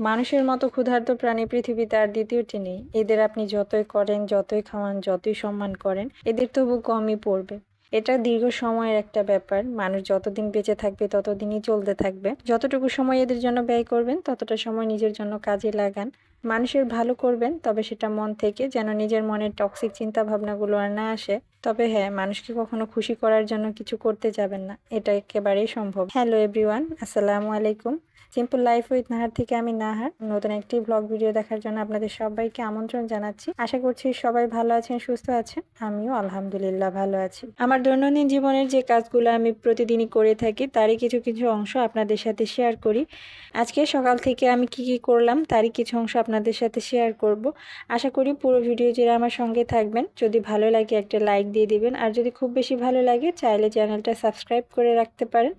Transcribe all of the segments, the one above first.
মানুষের মতো ক্ষুধার্ত প্রাণী পৃথিবীতে আর দ্বিতীয়টি নেই। এদের আপনি যতই করেন, যতই খাওয়ান, যতই সম্মান করেন, এদের তবু কমই পড়বে। এটা দীর্ঘ সময়ের একটা ব্যাপার। মানুষ যতদিন বেঁচে থাকবে, ততদিনই চলতে থাকবে। যতটুকু সময় এদের জন্য ব্যয় করবেন, ততটা সময় নিজের জন্য কাজে লাগান। মানুষের ভালো করবেন, তবে সেটা মন থেকে যেন নিজের মনের টক্সিক চিন্তা ভাবনাগুলো আর না আসে। তবে হ্যাঁ মানুষকে কখনো খুশি করার জন্য কিছু করতে যাবেন না। এটা একেবারেই সম্ভব। হ্যালো এভরিওয়ান, আসসালামু আলাইকুম। সিম্পল লাইফ উইথ নাহার থেকে আমি নাহার। নতুন একটি ব্লগ ভিডিও দেখার জন্য আপনাদের সবাইকে আমন্ত্রণ জানাচ্ছি। আশা করছি সবাই ভালো আছেন, সুস্থ আছেন। আমিও আলহামদুলিল্লাহ ভালো আছি। আমার দৈনন্দিন জীবনের যে কাজগুলো আমি প্রতিদিনই করে থাকি, তারই কিছু কিছু অংশ আপনাদের সাথে শেয়ার করি। আজকে সকাল থেকে আমি কি কি করলাম, তারই কিছু অংশ আপনাদের সাথে শেয়ার করব। আশা করি পুরো ভিডিও জুড়ে আমার সঙ্গে থাকবেন। যদি ভালো লাগে একটা লাইক দিয়ে দিবেন, আর যদি খুব বেশি ভালো লাগে, চাইলে চ্যানেলটা সাবস্ক্রাইব করে রাখতে পারেন।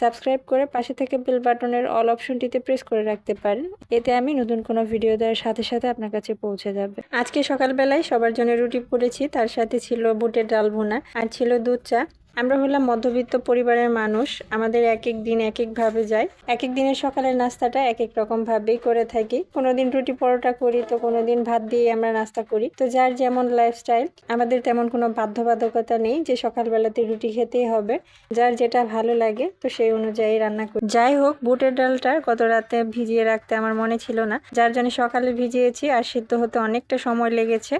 সাবস্ক্রাইব করে পাশে থেকে বেল বাটনের অল অপশনটিতে প্রেস করে রাখতে পারেন। এতে আমি নতুন কোনো ভিডিও দেওয়ার সাথে সাথে আপনার কাছে পৌঁছে যাবে। আজকে সকালবেলায় সবার জন্য রুটি করেছি তার সাথে ছিল বুটের ডাল ভুনা আর ছিল দুধ চা। আমরা হলাম মধ্যবিত্ত পরিবারের মানুষ, আমাদের এক এক দিন এক একভাবে যায়। এক এক দিনের সকালের নাস্তাটা এক এক রকম ভাবেই করে থাকি। কোনোদিন রুটি পরোটা করি, তো কোনোদিন ভাত দিয়ে আমরা নাস্তা করি। তো যার যেমন লাইফস্টাইল আমাদের তেমন কোনো বাধ্যবাধকতা নেই যে সকালবেলাতে রুটি খেতেই হবে। যার যেটা ভালো লাগে, তো সেই অনুযায়ী রান্না করি। যাই হোক, বুটের ডালটা গত রাতে ভিজিয়ে রাখতে আমার মনে ছিল না। যার জন্য সকালে ভিজিয়েছি, আর সিদ্ধ হতে অনেকটা সময় লেগেছে।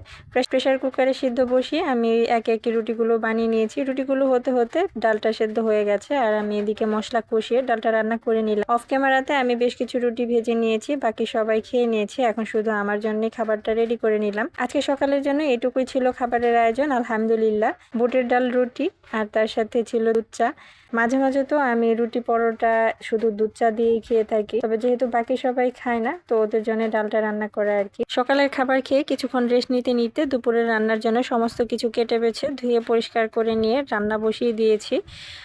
প্রেশার কুকারে সিদ্ধ বসিয়ে আমি একে একে রুটিগুলো বানিয়ে নিয়েছি। রুটিগুলো হতে হতে হতে ডালটা সেদ্ধ হয়ে গেছে আর আমি এদিকে মশলা কষিয়ে ডালটা রান্না করে নিলাম। অফ ক্যামেরাতে আমি বেশ কিছু রুটি ভেজে নিয়েছি, বাকি সবাই খেয়ে নিয়েছি। এখন শুধু আমার জন্য খাবারটা রেডি করে নিলাম। আজকে সকালের জন্য এটুকুই ছিল খাবারের আয়োজন, আলহামদুলিল্লাহ। বুটের ডাল রুটি আর তার সাথে ছিল দুধ চা। মাঝে মাঝে তো আমি রুটি পরোটা শুধু দুধ চা দিয়েই খেয়ে থাকি। তবে যেহেতু বাকি সবাই খায় না, তো ওদের জন্য ডালটা রান্না করে আর কি। সকালের খাবার খেয়ে কিছুক্ষণ রেস্ট নিতে নিতে দুপুরে রান্নার জন্য সমস্ত কিছু কেটে বেছে ধুয়ে পরিষ্কার করে নিয়ে রান্না বসিয়ে দিয়েছি।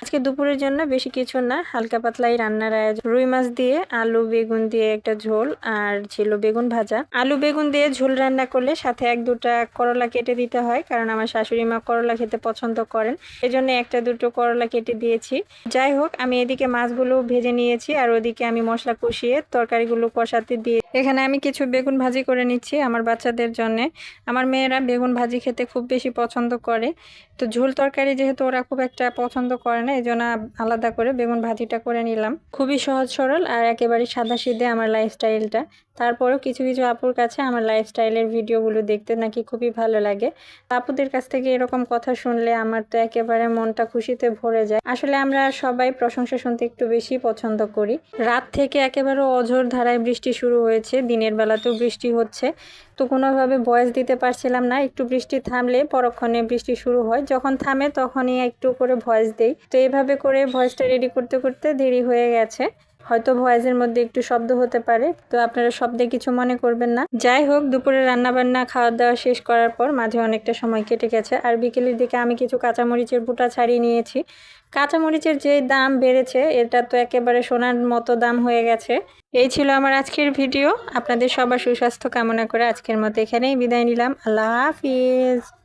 আজকে দুপুরের জন্য বেশি কিছু না, হালকা পাতলাই রান্নার আয়োজন। রুই মাছ দিয়ে আলু, বেগুন দিয়ে একটা ঝোল আর ছিল বেগুন ভাজা। আলু, বেগুন দিয়ে ঝোল রান্না করলে সাথে এক দুটা করলা কেটে দিতে হয়, কারণ আমার শাশুড়ি মা করলা খেতে পছন্দ করেন। এজন্য একটা দুটো করলা কেটে দিয়েছি। যাই হোক, আমি এদিকে মাছগুলো ভেজে নিয়েছি আর ওদিকে আমি মশলা কষিয়ে তরকারিগুলো কষাতে দিয়ে এখানে আমি কিছু বেগুন ভাজি করে নিচ্ছি আমার বাচ্চাদের জন্য। আমার মেয়েরা বেগুন ভাজি খেতে খুব বেশি পছন্দ করে। তো ঝোল তরকারি যেহেতু ওরা খুব একটা পছন্দ করে না এই জন্য আলাদা করে বেগুন ভাজিটা করে নিলাম। খুবই সহজ, সরল আর একেবারে সাদা সিধে আমার লাইফস্টাইলটা তারপরেও কিছু কিছু আপুর কাছে আমার লাইফস্টাইলের ভিডিওগুলো দেখতে নাকি খুবই ভালো লাগে। আপুদের কাছ থেকে এরকম কথা শুনলে আমার তো একেবারে মনটা খুশিতে ভরে যায়। আসলে আমরা সবাই প্রশংসা শুনতে একটু বেশি পছন্দ করি। রাত থেকে একেবারে অঝোর ধারায় বৃষ্টি শুরু হয়েছে, দিনের বেলাতেও বৃষ্টি হচ্ছে। তো কোনোভাবে বয়স দিতে পারছিলাম না, একটু বৃষ্টি থামলে পরক্ষণে বৃষ্টি শুরু হয়। যখন থামে তখনই একটু করে ভয়েস দেই। তো এইভাবে করে ভয়েসটা রেডি করতে করতে দেরি হয়ে গেছে। হয়তো ভয়েসের মধ্যে একটু শব্দ হতে পারে, তো আপনারা শব্দে কিছু মনে করবেন না। যাই হোক, দুপুরে রান্নাবান্না খাওয়া দাওয়া শেষ করার পর মাঝে অনেকটা সময় কেটে গেছে। আর বিকেলের দিকে আমি কিছু কাঁচামরিচের বুটা ছাড়িয়ে নিয়েছি। কাঁচামরিচের যে দাম বেড়েছে, এটা তো একেবারে সোনার মতো দাম হয়ে গেছে। এই ছিল আমার আজকের ভিডিও। আপনাদের সবার সুস্বাস্থ্য কামনা করে আজকের মতো এখানেই বিদায় নিলাম। আল্লাহ হাফিজ।